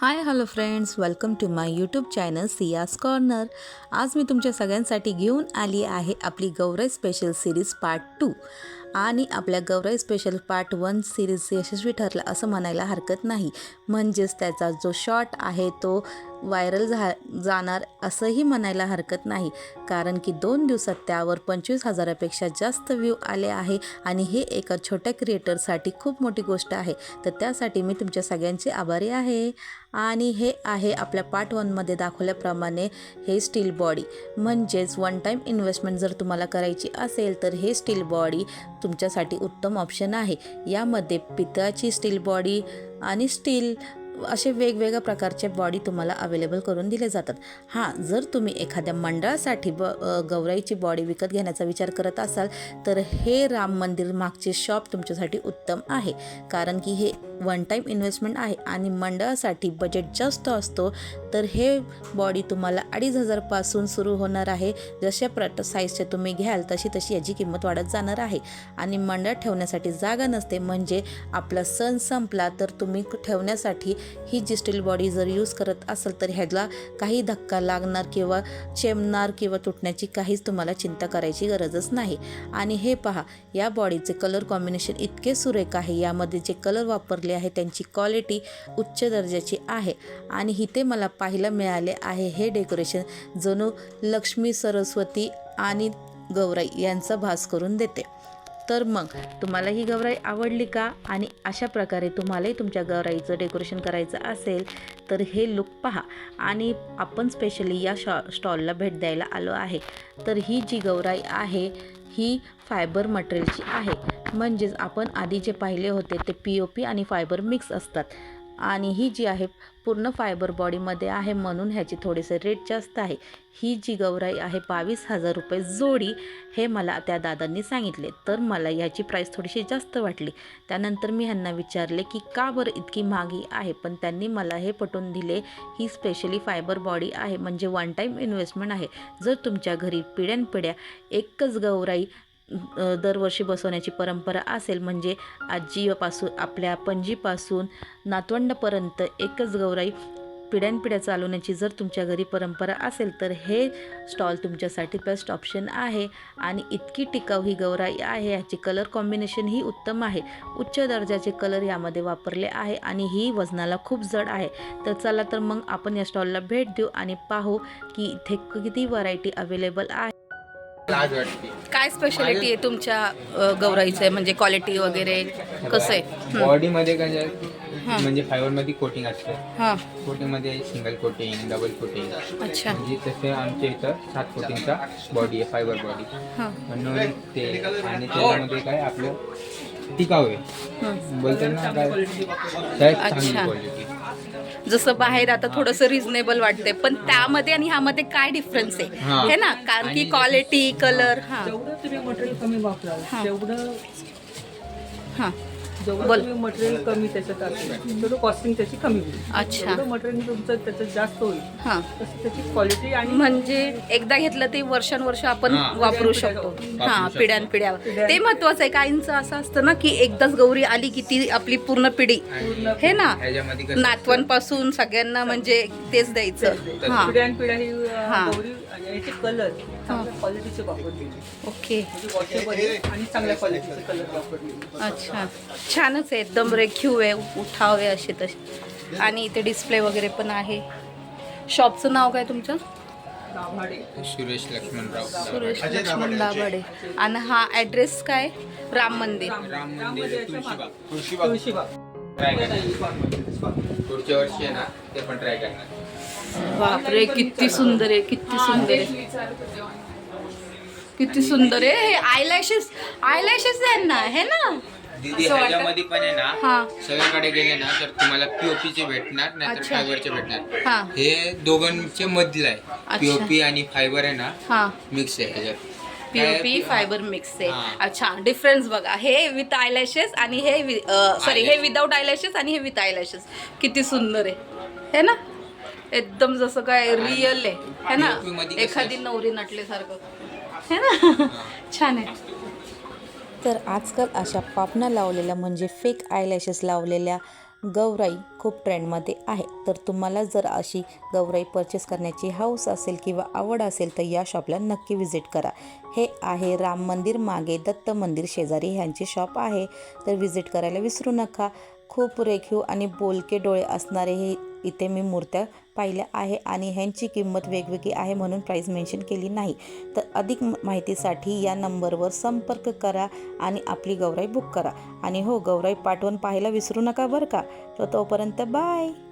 Hi hello friends welcome to my YouTube channel Siyas corner. आज मी तुमच्या सगळ्यांसाठी घेऊन आली आहे आपली Gaurav special series part two आणि आपल्या Gaurav special part one series यशस्वी ठरला असं म्हणायला हरकत नाही. म्हणजेच त्याचा जो शॉट आहे तो व्हायरल झा जाणार असंही म्हणायला हरकत नाही. कारण की दोन दिवसात त्यावर पंचवीस हजारापेक्षा जास्त व्ह्यू आले आहे आणि हे एका छोट्या क्रिएटरसाठी खूप मोठी गोष्ट आहे. तर त्यासाठी मी तुमच्या सगळ्यांचे आभारी आहे. आणि हे आहे आपल्या पार्ट वनमध्ये दाखवल्याप्रमाणे हे स्टील बॉडी. म्हणजेच वन टाईम इन्व्हेस्टमेंट जर तुम्हाला करायची असेल तर हे स्टील बॉडी तुमच्यासाठी उत्तम ऑप्शन आहे. यामध्ये पितळाची स्टील बॉडी आणि स्टील असे वेगवेगळ्या प्रकारचे बॉडी तुम्हाला अवेलेबल करून दिले जातात. हां जर तुम्ही एखाद्या मंडळासाठी ब अ, गौराईची बॉडी विकत घेण्याचा विचार करत असाल तर हे राम मंदिर मागचे शॉप तुमच्यासाठी उत्तम आहे. कारण की हे वन टाईम इन्व्हेस्टमेंट आहे आणि मंडळासाठी बजेट जास्त असतो तर हे बॉडी तुम्हाला अडीच हजारपासून सुरू होणार आहे. जशा प्रट साईजचे तुम्ही घ्याल तशी तशी याची किंमत वाढत जाणार आहे. आणि मंडळ ठेवण्यासाठी जागा नसते म्हणजे आपला सण संपला तर तुम्ही ठेवण्यासाठी ही जी स्टील बॉडी जर यूज करत असाल तर ह्याला काही धक्का लागणार किंवा चेमणार किंवा तुटण्याची काहीच तुम्हाला चिंता करायची गरजच नाही. आणि हे पहा या बॉडीचे कलर कॉम्बिनेशन इतके सुरेख आहे. यामध्ये जे कलर वापरले आहे त्यांची क्वालिटी उच्च दर्जाची आहे. आणि इथे मला पाहायला मिळाले आहे हे डेकोरेशन जणू लक्ष्मी सरस्वती आणि गौराई यांचा भास करून देते. तर मग तुम्हाला ही गौराई आवडली का? आणि अशा प्रकारे तुम्हालाही तुमच्या गौराईचं डेकोरेशन करायचं असेल तर हे लुक पहा. आणि आपण स्पेशली या शॉ स्टॉलला भेट द्यायला आलो आहे. तर ही जी गौराई आहे ही फायबर मटेरियलची आहे. म्हणजेच आपण आधी जे पाहिले होते ते पी ओ पी आणि फायबर मिक्स असतात. आणि ही जी आहे पूर्ण फायबर बॉडीमध्ये आहे म्हणून ह्याची थोडेसे रेट जास्त आहे. ही जी गौराई आहे बावीस हजार रुपये जोडी हे मला त्या दादांनी सांगितले. तर मला ह्याची प्राईस थोडीशी जास्त वाटली. त्यानंतर मी ह्यांना विचारले की का बरं इतकी महागी आहे? पण त्यांनी मला हे पटवून दिले ही स्पेशली फायबर बॉडी आहे. म्हणजे वन टाईम इन्व्हेस्टमेंट आहे. जर तुमच्या घरी पिढ्यानपिढ्या एकच गौराई दरवर्षी बसवण्याची परंपरा असेल म्हणजे आजीपासून आपल्या पणजीपासून नातवंडापर्यंत एकच गौराई पिढ्यानपिढ्या चालवण्याची जर तुमच्या घरी परंपरा असेल तर हे स्टॉल तुमच्यासाठी बेस्ट ऑप्शन आहे. आणि इतकी टिकाऊ ही गौराई आहे ह्याची कलर कॉम्बिनेशन ही उत्तम आहे. उच्च दर्जाचे कलर यामध्ये वापरले आहे आणि ही वजनाला खूप जड आहे. तर चला तर मग आपण या स्टॉलला भेट देऊ आणि पाहू की इथे किती व्हरायटी अवेलेबल आहे. लाज वाटते. काय स्पेशालिटी आहे तुमच्या अ, गौराईचं? आहे म्हणजे क्वालिटी वगैरे कसं आहे? हं. बॉडी मध्ये काय म्हणजे फायबरमध्ये कोटिंग असते. हां. कोटिंगमध्ये सिंगल कोटिंग डबल कोटिंग अच्छा. म्हणजे तसे आमच्या इथं सात कोटिंगचा बॉडी आहे फायबर बॉडी हां. म्हणून ते आणि त्याच्यामध्ये काय आपलं टिकाऊ आहे. हं. बोलताना काय? त्यात चांगली अच्छा. क्वालिटी जसं बाहेर आता थोडंसं रिझनेबल वाटते पण त्यामध्ये आणि ह्यामध्ये काय डिफरन्स आहे हां. हे ना कारण की क्वालिटी कलर हां जेवढं तुम्ही मटेरियल कमी वापराल हा. तेवढं हां बोल. मटेरियल कमी त्याच्यात असेल तेवढं कॉस्टिंग त्याची कमी होईल. अच्छा. जेवढं मटेरियल तुमचं त्याच्यात जास्त होईल हां. तसं त्याची क्वालिटी आणि म्हणजे एकदा घेतलं ते वर्षानुवर्ष आपण हां. वापरू शकतो. हां. पिढ्यान पिढ्या ते महत्वाचं आहे काहींचं असं असतं ना की एकदाच गौरी आली की ती आपली पूर्ण पिढी. पूर्ण हे ना? ह्याच्यामध्ये कसं नातवांपासून सगळ्यांना म्हणजे तेच द्यायचं. हां. पिढ्यान पिढ्या ही अं, हा. गौरी याचे कलर चांगल्या क्वालिटीचे वापरले ओके. म्हणजे वॉशेबल आणि चांगल्या क्वालिटीचे कलर वापरले अच्छा. छानच आहे. एकदम रेखीव आहे उठाव आहे असे तसे. आणि इथे डिस्प्ले वगैरे पण आहे. शॉपचं नाव काय तुमचं? दाभाडे. सुरेश लक्ष्मणराव सुरेश लक्ष्मण दाभाडे. आणि हा ॲड्रेस काय? राम मंदिर. राम मंदिर. तुळशीबाग तुळशीबाग. तुळशीबाग. ट्राय करणार? पुढच्या वर्षी आहे ना ते पण ट्राय करणार. बापरे किती सुंदर आहे किती सुंदर आहे. किती सुंदर आहे. हे आयलॅशेस आयलॅशेस आहे ना हे ना? दीदी असं वाटतं? ह्याच्यामध्ये पण आहे ना हा. सगळीकडे गेले ना तर तुम्हाला पीओपी चे भेटणार नाहीतर अच्छा. फायबरचे भेटणार. हा. हे दोघांचे मधलं आहे. पीओपी आणि फायबर आहे ना हा. मिक्स आहे ह्याच्यात. पीओपी फायबर मिक्स आहे. हा. अच्छा डिफरन्स बघा. हे विथ आयलॅशेस आणि हे सॉरी हे विदाऊट आयलॅशेस आणि हे विथ आयलॅशेस किती सुंदर आहे. है ना? एकदम जसं काय रिअल आहे. है ना? एखादी नवरी नटल्यासारखं. है ना? छान आहे. तर आजकाल अशा पापण्या लावलेल्या म्हणजे फेक आयलॅशेस लावलेल्या गौराई खूप ट्रेंडमध्ये आहे. तर तुम्हाला जर अशी गौराई परचेस करण्याची हौस असेल किंवा आवड असेल तर या शॉपला नक्की विजिट करा. हे आहे राम मंदिर मागे दत्त मंदिर शेजारी ह्यांची शॉप आहे. तर विजिट करायला विसरू नका. खूप रेखीव आणि बोलके डोळे असणारे हे इथे मी मूर्त्या पाहिल्या आहे आणि ह्यांची किंमत वेगवेगळी आहे म्हणून प्राईस मेन्शन केली नाही. तर अधिक म- माहितीसाठी या नंबरवर संपर्क करा आणि आपली गौराई बुक करा. आणि हो गौराई पाठवून पाहायला विसरू नका बरं का? तर तोपर्यंत बाय